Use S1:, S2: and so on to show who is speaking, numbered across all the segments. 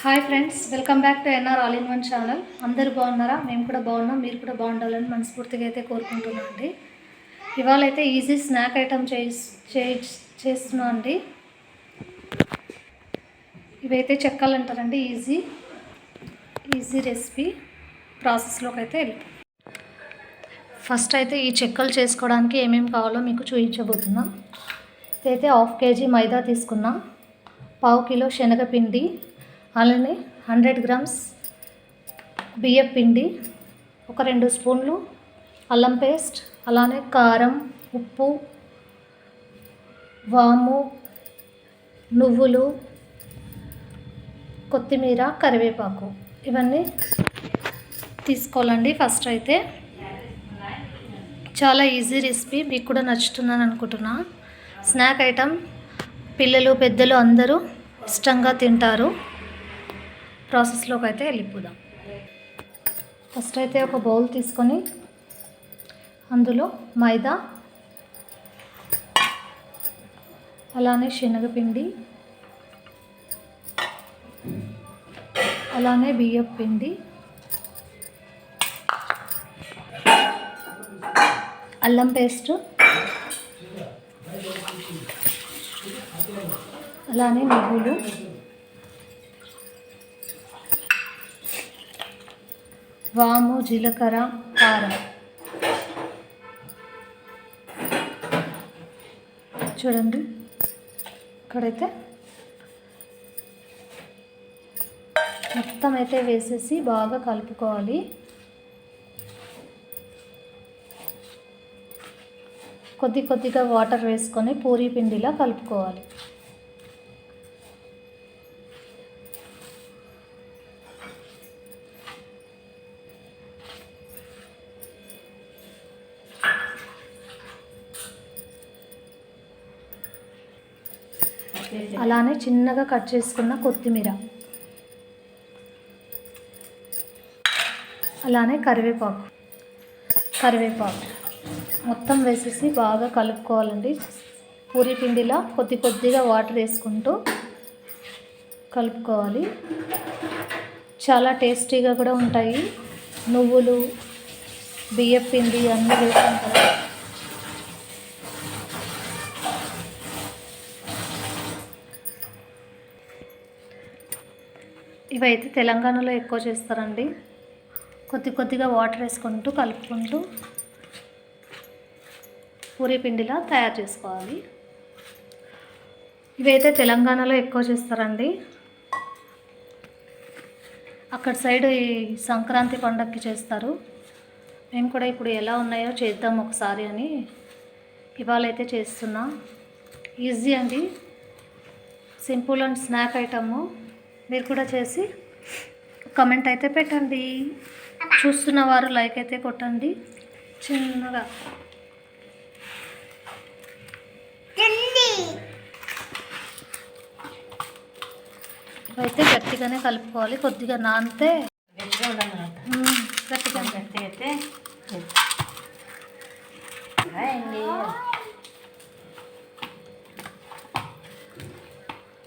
S1: Hi friends welcome back to N R all in one channel అందరూ బాగున్నారా? మేము కూడా బాగున్నాం మీరు కూడా బాగుండాలని మనస్ఫూర్తిగా అయితే కోరుకుంటున్నాం అండి. ఇవాళ అయితే ఈజీ స్నాక్ ఐటమ్ చే చేస్తున్నాం అండి. ఇవైతే చెక్కలు అంటారండి ఈజీ ఈజీ రెసిపీ ప్రాసెస్లోకి అయితే ఫస్ట్ అయితే ఈ చెక్కలు చేసుకోవడానికి ఏమేమి కావాలో మీకు చూపించబోతున్నాం. ఇదైతే హాఫ్ కేజీ మైదా తీసుకున్నాం పావు కిలో శనగపిండి అలానే హండ్రెడ్ గ్రామ్స్ బియ్యం పిండి ఒక రెండు స్పూన్లు అల్లం పేస్ట్ అలానే కారం ఉప్పు వాము నువ్వులు కొత్తిమీర కరివేపాకు. ఇవన్నీ తీసుకోవాలండి ఫస్ట్ అయితే. చాలా ఈజీ రెసిపీ మీకు కూడా నచ్చుతుందని అనుకుంటున్నా. స్నాక్ ఐటమ్ పిల్లలు పెద్దలు అందరూ ఇష్టంగా తింటారు. ప్రాసెస్లోకి అయితే వెళ్ళిపోదాం. ఫస్ట్ అయితే ఒక బౌల్ తీసుకొని అందులో మైదా అలానే శనగపిండి అలానే బియ్యం పిండి అల్లం పేస్ట్ అలానే నువ్వులు వాము జీలకర్ర కారం. చూడండి. ఇక్కడైతే మొత్తం అయితే వేసేసి బాగా కలుపుకోవాలి. కొద్ది కొద్దిగా వాటర్ వేసుకొని పూరీ పిండిలా కలుపుకోవాలి. అలానే చిన్నగా కట్ చేసుకున్న కొత్తిమీర. అలానే కరివేపాకు. కరివేపాకు మొత్తం వేసేసి బాగా కలుపుకోవాలండి. పూరి పిండిలా కొద్ది కొద్దిగా వాటర్ వేసుకుంటూ కలుపుకోవాలి. చాలా టేస్టీగా కూడా ఉంటాయి. నువ్వులు బియ్యపిండి అన్నీ వేసుకుంటారు ఇవైతే తెలంగాణలో ఎక్కువ చేస్తారండి. కొద్ది కొద్దిగా వాటర్ వేసుకుంటూ కలుపుకుంటూ పూరీ పిండిలా తయారు చేసుకోవాలి. ఇవైతే తెలంగాణలో ఎక్కువ చేస్తారండి. అక్కడ సైడ్ ఈ సంక్రాంతి పండగకి చేస్తారు. మేము కూడా ఇప్పుడు ఎలా ఉన్నాయో చేద్దాం ఒకసారి అని ఇవాళ అయితే చేస్తున్నా. ఈజీ అండి. Simple and snack item. మీరు కూడా చేసి కమెంట్ అయితే పెట్టండి. చూస్తున్న వారు లైక్ అయితే కొట్టండి. చిన్నగా. అయితే గట్టిగానే కలుపుకోవాలి. కొద్దిగా నానితే
S2: గట్టిగా
S1: గట్టిగా
S2: అయితే.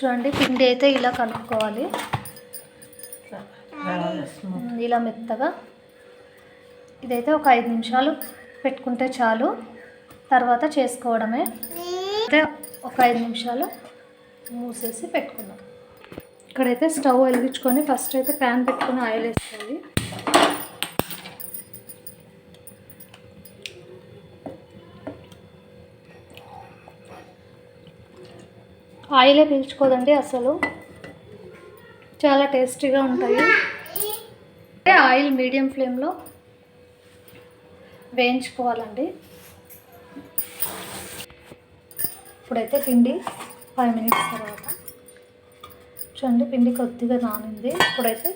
S1: చూడండి పిండి అయితే ఇలా కలుపుకోవాలి. ఇలా మెత్తగా. ఇదైతే ఒక ఐదు నిమిషాలు పెట్టుకుంటే చాలు. తర్వాత చేసుకోవడమే. అయితే ఒక ఐదు నిమిషాలు మూసేసి పెట్టుకుందాం. ఇక్కడైతే స్టవ్ వెలిగించుకొని ఫస్ట్ అయితే ప్యాన్ పెట్టుకుని ఆయిల్ వేసుకోవాలి. ఆయిలే పీల్చుకోదండి అసలు. చాలా టేస్టీగా ఉంటాయి. అంటే ఆయిల్ మీడియం ఫ్లేమ్లో వేయించుకోవాలండి. ఇప్పుడైతే పిండి ఫైవ్ మినిట్స్ తర్వాత. చూడండి పిండి కొద్దిగా నానింది. ఇప్పుడైతే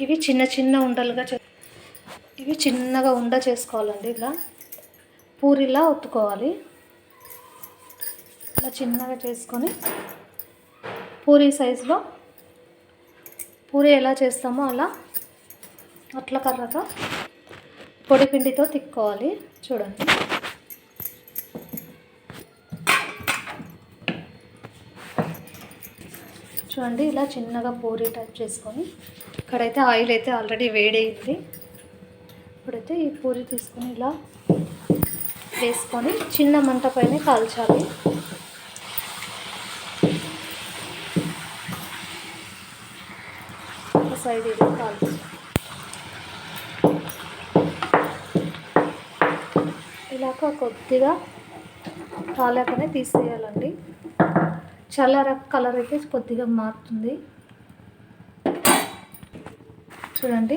S1: ఇవి చిన్న చిన్న ఉండలుగా చే ఇవి చిన్నగా ఉండ చేసుకోవాలండి ఇలా. పూరిలా ఒత్తుకోవాలి. ఇలా చిన్నగా చేసుకొని పూరి సైజులో పూరి ఎలా చేస్తామో అలా అట్ల కర్రగా పొడి పిండితో తిక్కోవాలి. చూడండి. చూడండి ఇలా చిన్నగా పూరి టైప్ చేసుకొని ఇక్కడైతే ఆయిల్ అయితే ఆల్రెడీ వేడైంది. ఇప్పుడైతే ఈ పూరి తీసుకొని ఇలా వేసుకొని చిన్న మంట పైన కాల్చాలి. సైడ్ ఇలా కాల్చాలి ఇలాగ కొద్దిగా కాలేకనే తీసేయాలండి. చల్లార కలర్ అయితే కొద్దిగా మారుతుంది. చూడండి.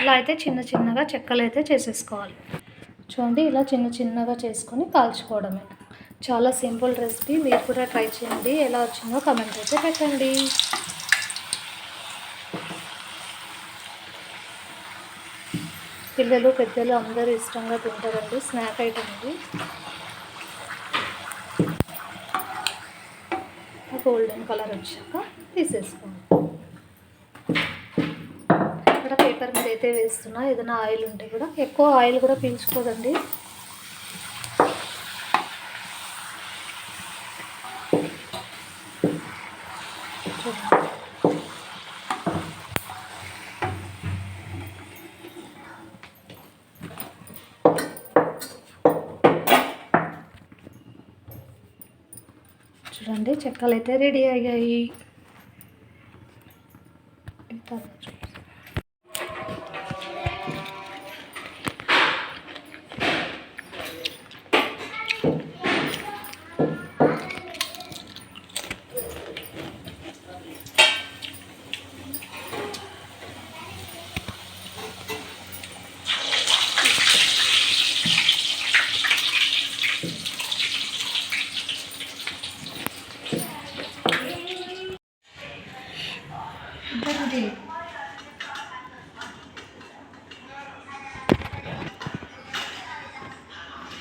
S1: ఇలా అయితే చిన్న చిన్నగా చెక్కలు అయితే చేసేసుకోవాలి. చూడండి ఇలా చిన్న చిన్నగా చేసుకొని కాల్చుకోవడమే. చాలా సింపుల్ రెసిపీ. మీరు కూడా ట్రై చేయండి. ఎలా వచ్చిందో కమెంట్ అయితే పెట్టండి. పిల్లలు పెద్దలు అందరూ ఇష్టంగా తింటారండి. స్నాక్ ఐటమ్ ఇది. గోల్డెన్ కలర్ వచ్చాక తీసేసుకోండి. ఇక్కడ పేపర్ మీద అయితే వేస్తున్నా. ఏదైనా ఆయిల్ ఉంటే కూడా ఎక్కువ ఆయిల్ కూడా పీల్చుకోదండి. చూడండి చెక్కలు అయితే రెడీ అయ్యాయి.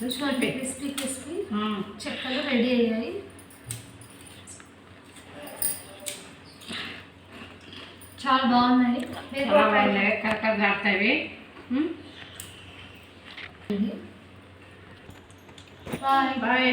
S1: చూడండి క్రిస్పీ క్రిస్పీ చెక్కలు రెడీ అయ్యాయి చాలా బాగున్నాయి మీరు కూడా try చేయండి.
S3: Correct ఆడతావి
S1: bye
S3: bye